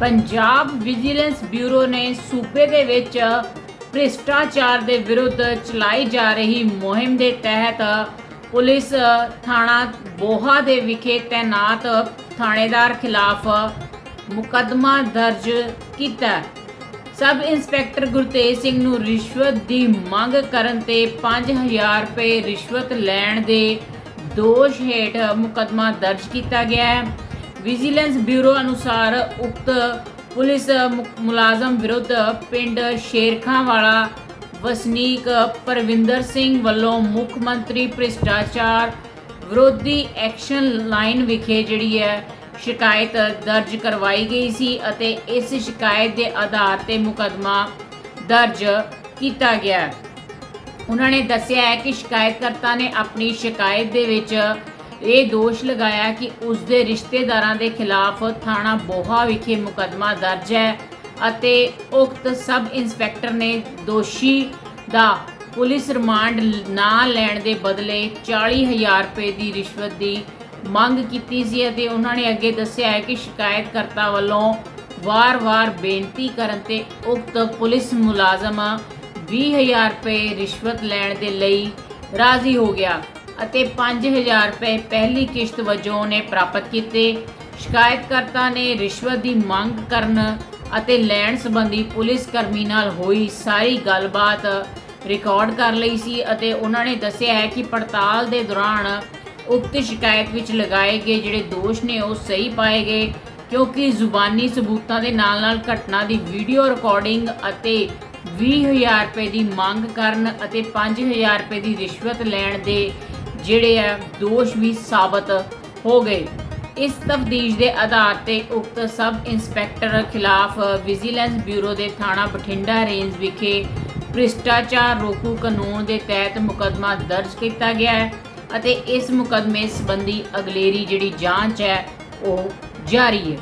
Punjab vigilance bureau ਨੇ ਸੂਬੇ ਦੇ ਵਿੱਚ ਭ੍ਰਿਸ਼ਟਾਚਾਰ ਦੇ ਵਿਰੁੱਧ ਚਲਾਈ ਜਾ ਰਹੀ ਮੁਹਿੰਮ ਦੇ ਤਹਿਤ ਪੁਲਿਸ ਥਾਣਾ ਬੋਹਾ ਦੇ ਵਿਖੇ ਤੈਨਾਤ ਥਾਣੇਦਾਰ ਖਿਲਾਫ ਮੁਕੱਦਮਾ ਦਰਜ ਕੀਤਾ। ਸਬ ਇੰਸਪੈਕਟਰ ਗੁਰਤੇਜ ਸਿੰਘ ਨੂੰ ਰਿਸ਼ਵਤ ਦੀ ਮੰਗ ਕਰਨ ਤੇ 5000 ਰੁਪਏ ਰਿਸ਼ਵਤ ਲੈਣ ਦੇ ਦੋਸ਼ ਹੇਠ ਮੁਕੱਦਮਾ ਦਰਜ ਕੀਤਾ ਗਿਆ ਹੈ। ਵਿਜੀਲੈਂਸ ਬਿਊਰੋ ਅਨੁਸਾਰ ਉਕਤ ਪੁਲਿਸ ਮੁ- ਮੁਲਾਜ਼ਮ ਵਿਰੁੱਧ ਪਿੰਡ ਸ਼ੇਰਖਾਂ ਵਾਲਾ ਵਸਨੀਕ ਪਰਵਿੰਦਰ ਸਿੰਘ ਵੱਲੋਂ ਮੁੱਖ ਮੰਤਰੀ ਭ੍ਰਿਸ਼ਟਾਚਾਰ ਵਿਰੋਧੀ ਐਕਸ਼ਨ ਲਾਈਨ ਵਿਖੇ ਜਿਹੜੀ ਹੈ ਸ਼ਿਕਾਇਤ ਦਰਜ ਕਰਵਾਈ ਗਈ ਸੀ ਅਤੇ ਇਸ ਸ਼ਿਕਾਇਤ ਦੇ ਆਧਾਰ ਤੇ ਮੁਕੱਦਮਾ ਦਰਜ ਕੀਤਾ ਗਿਆ ਉਹਨਾਂ ਨੇ ਦੱਸਿਆ ਹੈ ਕਿ ਸ਼ਿਕਾਇਤਕਰਤਾ ਨੇ ਆਪਣੀ ਸ਼ਿਕਾਇਤ ਦੇ ਵਿੱਚ ਇਹ ਦੋਸ਼ ਲਗਾਇਆ ਕਿ ਉਸ ਦੇ ਰਿਸ਼ਤੇਦਾਰਾਂ ਦੇ ਖਿਲਾਫ ਥਾਣਾ ਬੋਹਾ ਵਿਖੇ ਮੁਕੱਦਮਾ ਦਰਜ ਹੈ ਅਤੇ ਉਕਤ ਸਬ ਇੰਸਪੈਕਟਰ ਨੇ ਦੋਸ਼ੀ ਦਾ ਪੁਲਿਸ ਰਿਮਾਂਡ ਨਾ ਲੈਣ ਦੇ ਬਦਲੇ 40000 ਰੁਪਏ ਦੀ ਰਿਸ਼ਵਤ ਦੀ ਮੰਗ ਕੀਤੀ ਸੀ ਅਤੇ ਉਹਨਾਂ ਨੇ ਅੱਗੇ ਦੱਸਿਆ ਹੈ ਕਿ ਸ਼ਿਕਾਇਤਕਰਤਾ ਵੱਲੋਂ ਵਾਰ-ਵਾਰ ਬੇਨਤੀ ਕਰਨ ਤੇ ਉਕਤ ਪੁਲਿਸ ਮੁਲਾਜ਼ਮ 20000 ਰੁਪਏ ਰਿਸ਼ਵਤ ਲੈਣ ਦੇ ਲਈ ਰਾਜ਼ੀ ਹੋ ਗਿਆ। ਅਤੇ 5000 ਰੁਪਏ ਪਹਿਲੀ ਕਿਸ਼ਤ ਵਜੋਂ ਨੇ ਪ੍ਰਾਪਤ ਕੀਤੇ। ਸ਼ਿਕਾਇਤਕਰਤਾ ਨੇ ਰਿਸ਼ਵਤ ਦੀ ਮੰਗ ਕਰਨ ਅਤੇ ਲੈਣ ਸੰਬੰਧੀ ਪੁਲਿਸ ਕਰਮੀ ਨਾਲ ਹੋਈ ਸਾਰੀ ਗੱਲਬਾਤ ਰਿਕਾਰਡ ਕਰ ਲਈ ਸੀ ਅਤੇ ਉਹਨਾਂ ਨੇ ਦੱਸਿਆ ਹੈ ਕਿ ਪੜਤਾਲ ਦੇ ਦੌਰਾਨ ਉਕਤ ਸ਼ਿਕਾਇਤ ਵਿੱਚ ਲਗਾਏ ਗਏ ਜਿਹੜੇ ਦੋਸ਼ ਨੇ ਉਹ ਸਹੀ ਪਾਏ ਗਏ, ਕਿਉਂਕਿ ਜ਼ੁਬਾਨੀ ਸਬੂਤਾਂ ਦੇ ਨਾਲ-ਨਾਲ ਘਟਨਾ ਦੀ ਵੀਡੀਓ ਰਿਕਾਰਡਿੰਗ ਅਤੇ 20000 ਰੁਪਏ ਦੀ ਮੰਗ ਕਰਨ ਅਤੇ 5000 ਰੁਪਏ ਦੀ ਰਿਸ਼ਵਤ ਲੈਣ ਦੇ ਜਿਹੜੇ ਹੈ ਦੋਸ਼ ਵੀ ਸਾਬਤ ਹੋ ਗਏ। ਇਸ ਤਫਤੀਸ਼ ਦੇ ਆਧਾਰ ਤੇ ਉਕਤ ਸਬ ਇੰਸਪੈਕਟਰ ਖਿਲਾਫ ਵਿਜੀਲੈਂਸ ਬਿਊਰੋ ਦੇ ਥਾਣਾ ਬਠਿੰਡਾ ਰੇਂਜ ਵਿਖੇ ਭ੍ਰਿਸ਼ਟਾਚਾਰ ਰੋਕੂ ਕਾਨੂੰਨ ਦੇ ਤਹਿਤ ਮੁਕੱਦਮਾ ਦਰਜ ਕੀਤਾ ਗਿਆ ਹੈ ਅਤੇ ਇਸ ਮੁਕੱਦਮੇ ਸੰਬੰਧੀ ਅਗਲੇਰੀ ਜਿਹੜੀ ਜਾਂਚ ਹੈ, ਉਹ ਜਾਰੀ ਹੈ।